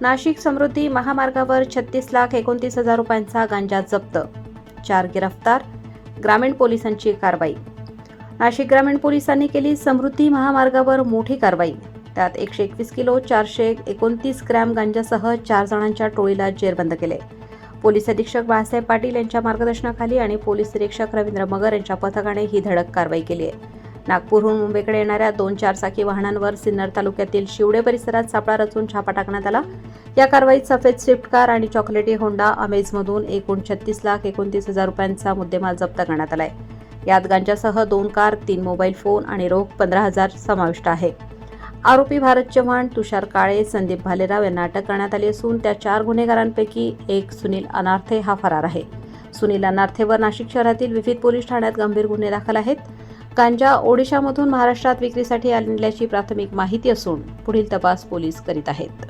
नाशिक समृद्धी महामार्गावर छत्तीस लाख एकोणतीस हजार रुपयांचा गांजा जप्त. चार गिरफ्तार ग्रामीण पोलिसांची कारवाई. नाशिक ग्रामीण पोलिसांनी केली समृद्धी महामार्गावर मोठी कारवाई. त्यात एकशे एकवीस किलो चारशे एकोणतीस ग्रॅम गांजासह चार जणांच्या टोळीला जेरबंद केले. पोलीस अधीक्षक बाळासाहेब पाटील यांच्या मार्गदर्शनाखाली आणि पोलीस निरीक्षक रवींद्र मगर यांच्या पथकाने ही धडक कारवाई केली आहे. नागपूरहून मुंबईकडे येणाऱ्या दोन चारचाकी वाहनांवर सिन्नर तालुक्यातील शिवडे परिसरात सापळा रचून छापा टाकण्यात आला. या कारवाईत सफेद स्विफ्ट कार आणि चॉकलेटी होंडा अमेजमधून एकूण छत्तीस लाख एकोणतीस हजार रुपयांचा मुद्देमाल जप्त करण्यात आलाय. यात गांजासह दोन कार तीन मोबाईल फोन आणि रोख पंधरा हजार समाविष्ट आहे. आरोपी भारत चव्हाण तुषार काळे संदीप भालेराव यांना अटक करण्यात आली असून त्या चार गुन्हेगारांपैकी एक सुनील अनार्थे हा फरार आहे. सुनील अनार्थेवर नाशिक शहरातील विविध पोलीस ठाण्यात गंभीर गुन्हे दाखल आहेत. गांजा ओडिशामधून महाराष्ट्रात विक्रीसाठी आणल्याची प्राथमिक माहिती असून पुढील तपास पोलीस करीत आहेत.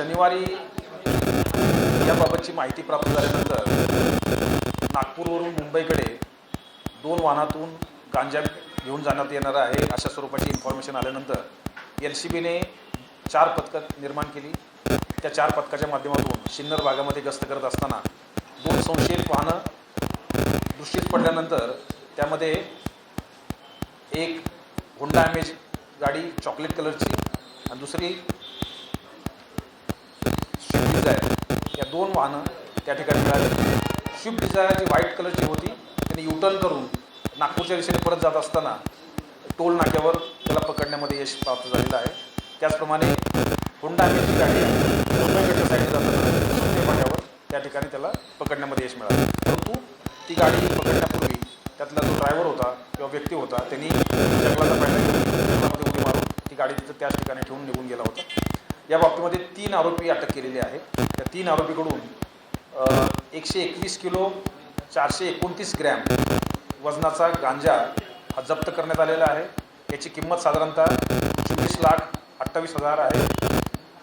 शनिवारी याबाबतची माहिती प्राप्त झाल्यानंतर नागपूरवरून मुंबईकडे दोन वाहनातून गांजा घेऊन जाण्यात येणार आहे अशा स्वरूपाची इन्फॉर्मेशन आल्यानंतर एल सी बीने चार पथकं निर्माण केली. त्या चार पथकाच्या माध्यमातून सिन्नर भागामध्ये गस्त करत असताना दोन संशयित वाहनं दृष्टीत पडल्यानंतर त्यामध्ये एक होंडा अमेज गाडी चॉकलेट कलरची आणि दुसरी स्विफ्ट आहे. या दोन वाहनं त्या ठिकाणी मिळाली स्विफ्ट डिझायर जी व्हाईट कलरची होती त्यांनी युटर्न करून नागपूरच्या दिशेने परत जात असताना टोल नाक्यावर त्याला पकडण्यामध्ये यश प्राप्त झालेलं आहे. त्याचप्रमाणे होंडा अमेजची गाडी मुंबईकडच्या साईडने जाताना सुंदे फाट्यावर त्या ठिकाणी त्याला पकडण्यामध्ये यश मिळालं. परंतु ती गाडी पकडण्यापूर्वी त्यातला जो ड्रायव्हर होता किंवा व्यक्ती होता त्यांनी जंगलाचा पाहिला जंगलामध्ये उडी मारून ती गाडी तिथं त्याच ठिकाणी ठेवून निघून गेला होता. या बाबतीमध्ये तीन आरोपी अटक केलेले आहेत. त्या तीन आरोपीकडून एकशे एकवीस किलो चारशे एकोणतीस ग्रॅम वजनाचा गांजा हा जप्त करण्यात आलेला आहे. याची किंमत साधारणतः चोवीस लाख अठ्ठावीस हजार आहे.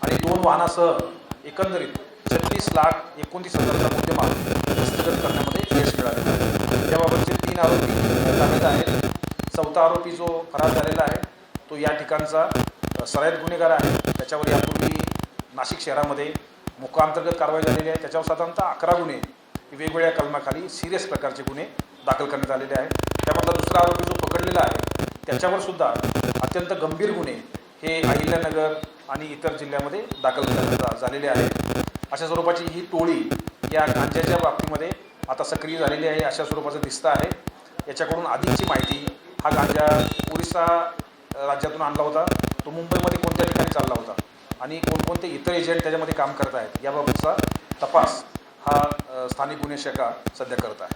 आणि दोन वाहनासह एकंदरीत छत्तीस लाख एकोणतीस हजारचा मुद्देमाल हस्तगत करण्यामध्ये यश मिळाले. आहे याबाबतचे तीन आरोपी ताब्यात आहेत. चौथा आरोपी जो फरार झालेला आहे तो या ठिकाणचा सराईत गुन्हेगार आहे. त्याच्यावर यापूर्वी नाशिक शहरामध्ये मुखांतर्गत कारवाई झालेली आहे. त्याच्यावर साधारणतः अकरा गुन्हे वेगवेगळ्या कलमाखाली सिरियस प्रकारचे गुन्हे दाखल करण्यात आलेले आहेत. त्यामधला दुसरा आरोपी जो पकडलेला आहे त्याच्यावर सुद्धा अत्यंत गंभीर गुन्हे हे अहिल्यानगर आणि इतर जिल्ह्यामध्ये दाखल झालेले आहेत. अशा स्वरूपाची ही टोळी या गांजाच्या बाबतीमध्ये आता सक्रिय झालेली आहे अशा स्वरूपाचं दिसतं आहे. याच्याकडून अधिकची माहिती हा गांजा ओरिसा राज्यातून आणला होता. तो मुंबईमध्ये कोणत्या ठिकाणी चालला होता? आणि कोणकोणते इतर एजंट त्याच्यामध्ये काम करत आहेत याबाबतचा तपास हा स्थानिक गुन्हे शाखा सध्या करत आहे.